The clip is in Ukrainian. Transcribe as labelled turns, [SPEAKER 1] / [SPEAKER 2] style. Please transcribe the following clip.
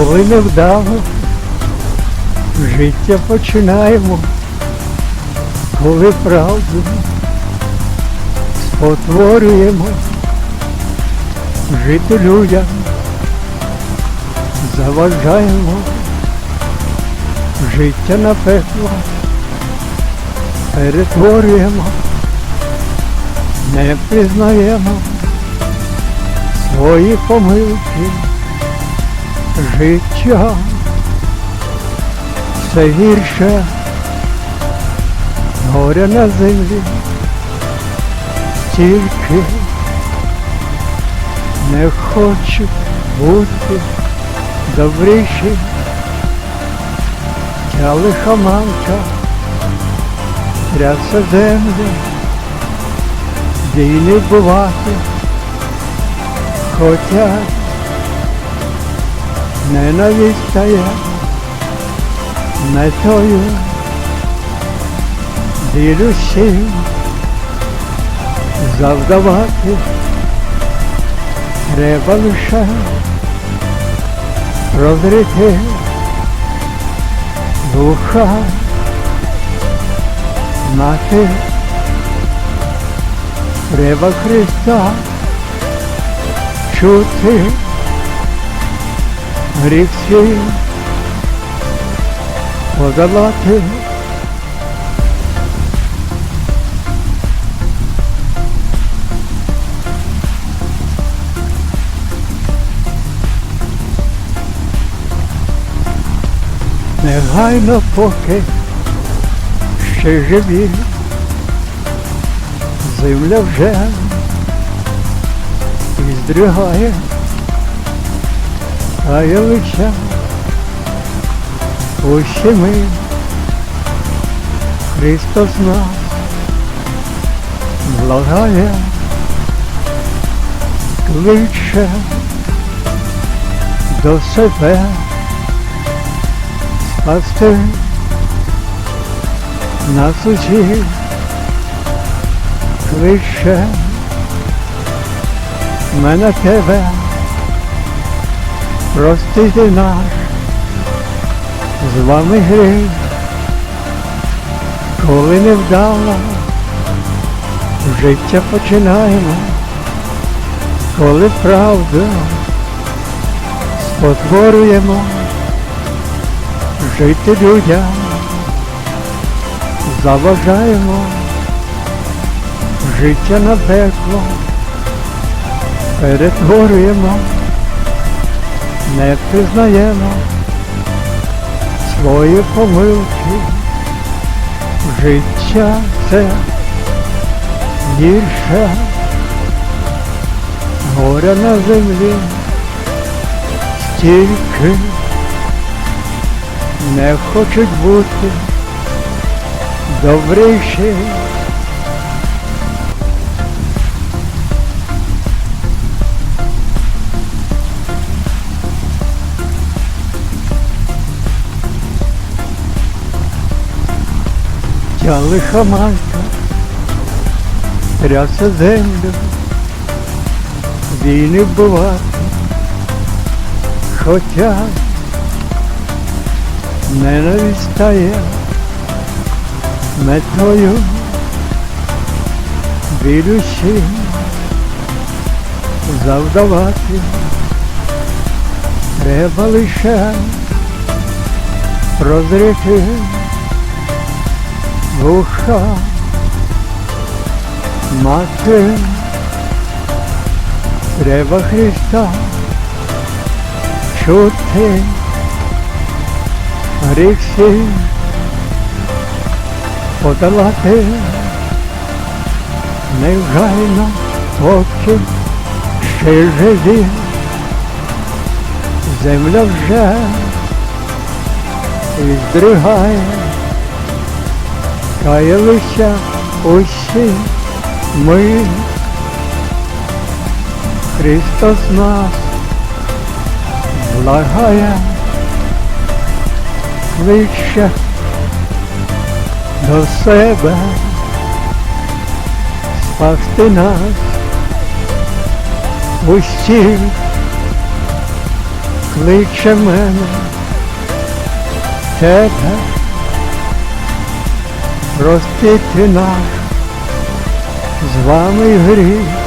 [SPEAKER 1] Коли невдало життя починаємо, коли правду спотворюємо, жити людям заважаємо, життя на пекло перетворюємо, не пізнаємо свої помилки життя. Все гірше горя на землі, тільки не хочу бути добріші, ця лихоманка трясе землі, війни бувати хотять ненависть стає метою всім завдавати треба лише розрити духа мати треба Христа чути гріх свій подолати. Негайно поки ще живі, земля вже і здригає, а я лише Усі ми, Христос нас благає, кличе. До себе. Спасти. Нас усіх, кличе. Мене тебе, простити наш з вами гріх, коли невдало, життя починаємо, коли правду спотворюємо, жити людям заважаємо, життя на пекло перетворюємо, не признаємо свої помилки, життя це гірше горя на землі, стільки не хочуть бути добріші. Ця лихоманка трясе землю, війни бувати, хоча ненависть стає метою білющим завдавати. Треба лише прозріти душа мати, треба Христа чути гріх свій подолати. Негайно поки ще живі, земля вже і здригає каялися усі ми. Христос нас благає, кличе до себе, спасти нас усіх. Кличе мене, тебе, простити наш, з вами гріх,